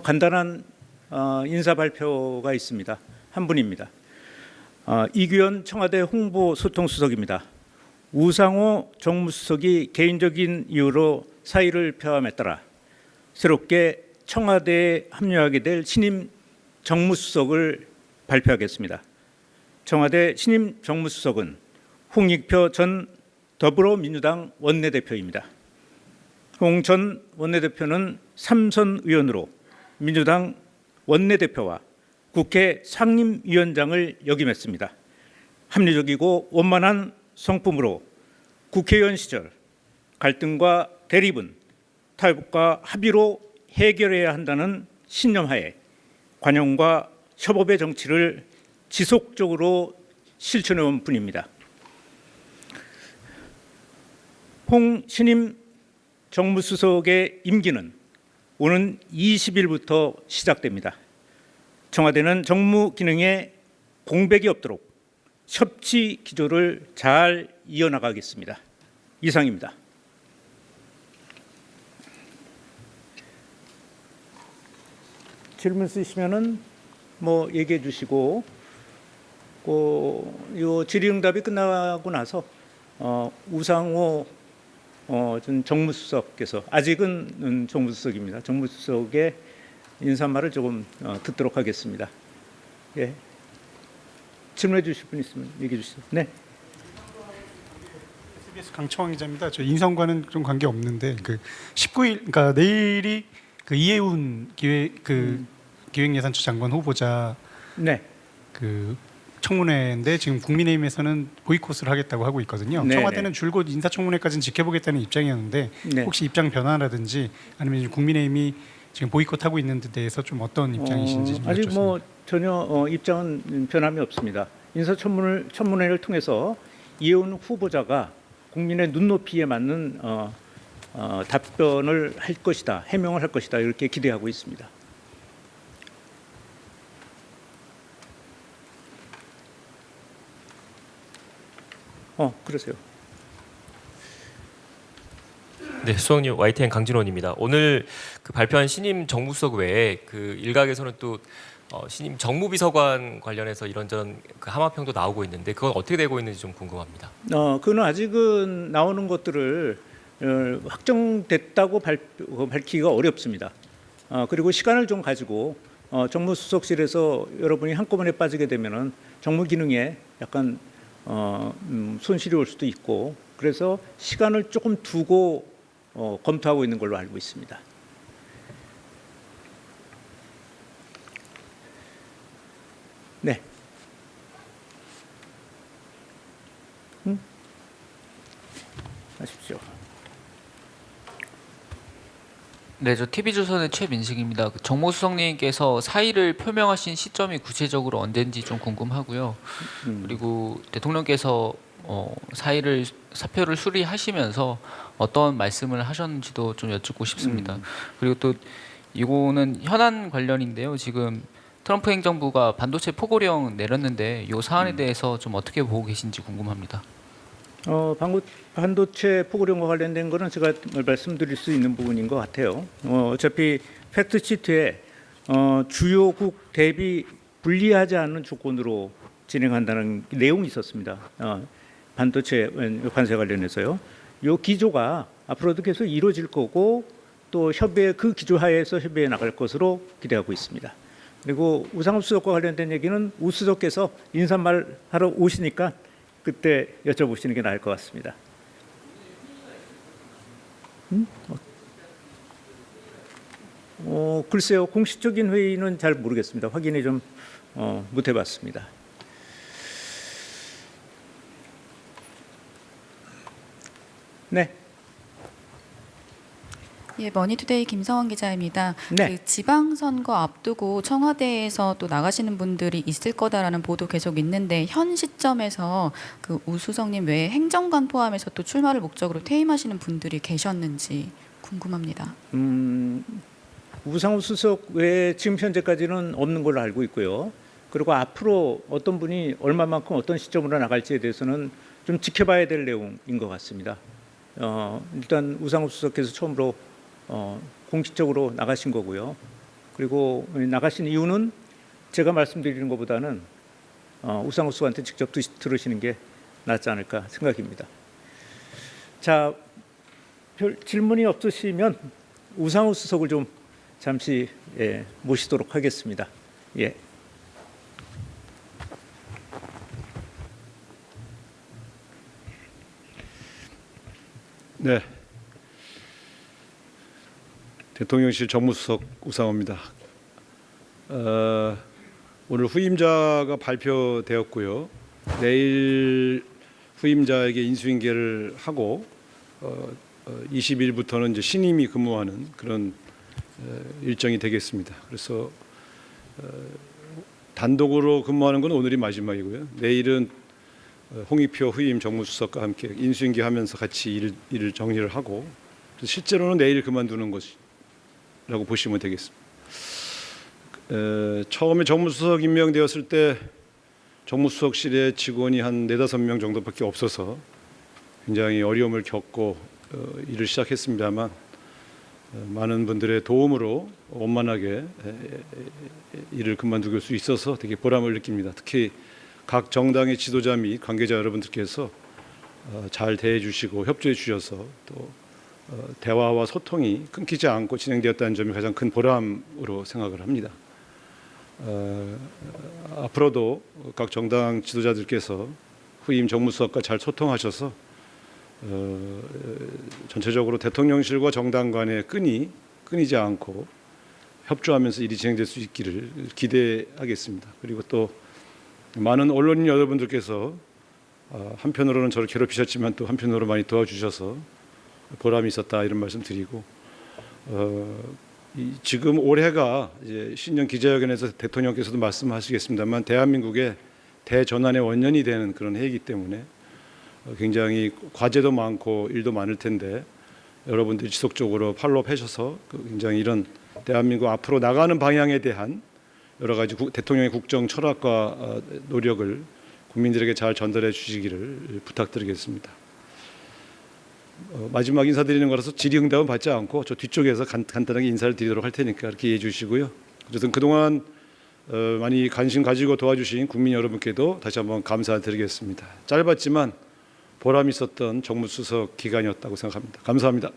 간단한 어, 인사 발표가 있습니다. 한 분입니다. 어, 이규현 청와대 홍보소통수석입니다. 우상호 정무수석이 개인적인 이유로 사의를 표함에 따라 새롭게 청와대에 합류하게 될 신임 정무수석을 발표하겠습니다. 청와대 신임 정무수석은 홍익표 전 더불어민주당 원내대표입니다. 홍 전 원내대표는 삼선 의원으로 민주당 원내대표와 국회 상임위원장을 역임했습니다. 합리적이고 원만한 성품으로 국회의원 시절 갈등과 대립은 타협과 합의로 해결해야 한다는 신념하에 관용과 협업의 정치를 지속적으로 실천해 온 분입니다. 홍 신임 정무수석의 임기는 오는 20일부터 시작됩니다. 청와대는 정무 기능에 공백이 없도록 협치 기조를 잘 이어나가겠습니다. 이상입니다. 질문 있으시면은 뭐 얘기해 주시고 그요 질의응답이 끝나고 나서 어, 우상호 어, 전 정무수석께서 아직은 음, 정무수석입니다. 정무수석의 인사말을 조금 어, 듣도록 하겠습니다. 예. 질문해 주실 분 있으면 얘기해 주시죠. 네. SBS 강청원 기자입니다. 저 인선과는 좀 관계 없는데 그 19일 그러니까 내일이 그 이해운 기획 그 기획예산처 장관 후보자 네. 그 청문회인데 지금 국민의힘에서는 보이콧을 하겠다고 하고 있거든요. 네, 청와대는 줄곧 인사청문회까지는 지켜보겠다는 입장이었는데 네. 혹시 입장 변화라든지 아니면 국민의힘이 지금 보이콧하고 있는 데 대해서 좀 어떤 입장이신지 좀 어, 아직. 뭐 전혀 어, 입장은 변함이 없습니다. 인사청문을 청문회를 통해서 이해운 후보자가 국민의 눈높이에 맞는 어, 어, 답변을 할 것이다, 해명을 할 것이다 이렇게 기대하고 있습니다. 어, 그러세요. 네, 수석님 YTN 강진원입니다. 오늘 그 발표한 신임 정무수석 외에 그 일각에서는 또 어, 신임 정무비서관 관련해서 이런저런 그 하마평도 나오고 있는데 그건 어떻게 되고 있는지 좀 궁금합니다. 어, 그는 아직은 나오는 것들을 어, 확정됐다고 어, 밝히기가 어렵습니다. 어, 그리고 시간을 좀 가지고 어, 정무수석실에서 여러분이 한꺼번에 빠지게 되면은 정무 기능에 약간 어, 음, 손실이 올 수도 있고 그래서 시간을 조금 두고 어, 검토하고 있는 걸로 알고 있습니다. 네. 음? 하십시오. 네, 저 TV조선의 최민식입니다. 그 정모수석님께서 사의를 표명하신 시점이 구체적으로 언젠지 좀 궁금하고요. 음. 그리고 대통령께서 어, 사의를 사표를 수리하시면서 어떤 말씀을 하셨는지도 좀 여쭙고 싶습니다. 음. 그리고 또 이거는 현안 관련인데요. 지금 트럼프 행정부가 반도체 포고령 내렸는데 이 사안에 음. 대해서 좀 어떻게 보고 계신지 궁금합니다. 어, 반도체 포고령과 관련된 거는 제가 말씀드릴 수 있는 부분인 것 같아요. 어, 어차피 팩트 시트에 어, 주요국 대비 불리하지 않은 조건으로 진행한다는 내용이 있었습니다. 어, 반도체 관세 관련해서요. 요 기조가 앞으로도 계속 이루어질 거고 또 협의 그 기조 하에서 협의해 나갈 것으로 기대하고 있습니다. 그리고 우상업 수석과 관련된 얘기는 우 수석께서 인사말 하러 오시니까 그때 여쭤보시는 게 나을 것 같습니다. 음? 어, 어, 글쎄요. 공식적인 회의는 잘 모르겠습니다. 확인이 좀 어, 못 해봤습니다. 네. 예, 머니투데이 김성원 기자입니다. 네. 그 지방선거 앞두고 청와대에서 또 나가시는 분들이 있을 거다라는 보도 계속 있는데 현 시점에서 그 우수성님 외에 행정관 포함해서 또 출마를 목적으로 퇴임하시는 분들이 계셨는지 궁금합니다. 음, 우상호 수석 외에 지금 현재까지는 없는 걸로 알고 있고요. 그리고 앞으로 어떤 분이 얼마만큼 어떤 시점으로 나갈지에 대해서는 좀 지켜봐야 될 내용인 것 같습니다. 어, 일단 우상호 수석께서 처음으로 어, 공식적으로 나가신 거고요. 그리고 나가신 이유는 제가 말씀드리는 것보다는 어, 우상호 수석한테 직접 드- 들으시는 게 낫지 않을까 생각입니다. 자, 별 질문이 없으시면 우상호 수석을 좀 잠시 예, 모시도록 하겠습니다. 예. 네. 대통령실 정무수석 우상호입니다. 어, 오늘 후임자가 발표되었고요. 내일 후임자에게 인수인계를 하고 어, 어, 20일부터는 이제 신임이 근무하는 그런 어, 일정이 되겠습니다. 그래서 어, 단독으로 근무하는 건 오늘이 마지막이고요. 내일은 어, 홍익표 후임 정무수석과 함께 인수인계하면서 같이 일, 일을 정리를 하고 실제로는 내일 그만두는 것이 라고 보시면 되겠습니다. 에, 처음에 정무수석 임명되었을 때 정무수석실에 직원이 한 네다섯 명 정도밖에 없어서 굉장히 어려움을 겪고 어, 일을 시작했습니다만 어, 많은 분들의 도움으로 원만하게 에, 에, 에, 일을 그만두길 수 있어서 되게 보람을 느낍니다. 특히 각 정당의 지도자 및 관계자 여러분들께서 어, 잘 대해 주시고 협조해 주셔서 또 어, 대화와 소통이 끊기지 않고 진행되었다는 점이 가장 큰 보람으로 생각을 합니다. 어, 앞으로도 각 정당 지도자들께서 후임 정무수석과 잘 소통하셔서 어, 전체적으로 대통령실과 정당 간의 끈이 끊이지 않고 협조하면서 일이 진행될 수 있기를 기대하겠습니다. 그리고 또 많은 언론인 여러분들께서 어, 한편으로는 저를 괴롭히셨지만 또 한편으로 많이 도와주셔서 보람이 있었다 이런 말씀 드리고 어, 이, 지금 올해가 신년 기자회견에서 대통령께서도 말씀하시겠습니다만 대한민국의 대전환의 원년이 되는 그런 해이기 때문에 어, 굉장히 과제도 많고 일도 많을 텐데 여러분들이 지속적으로 팔로우 하셔서 그 굉장히 이런 대한민국 앞으로 나가는 방향에 대한 여러 가지 국- 대통령의 국정 철학과 어, 노력을 국민들에게 잘 전달해 주시기를 부탁드리겠습니다. 어, 마지막 인사드리는 거라서 질의응답은 받지 않고 저 뒤쪽에서 간, 간단하게 인사를 드리도록 할 테니까 이렇게 이해해 주시고요. 어쨌든 그동안 어, 많이 관심 가지고 도와주신 국민 여러분께도 다시 한번 감사드리겠습니다. 짧았지만 보람 있었던 정무수석 기간이었다고 생각합니다. 감사합니다.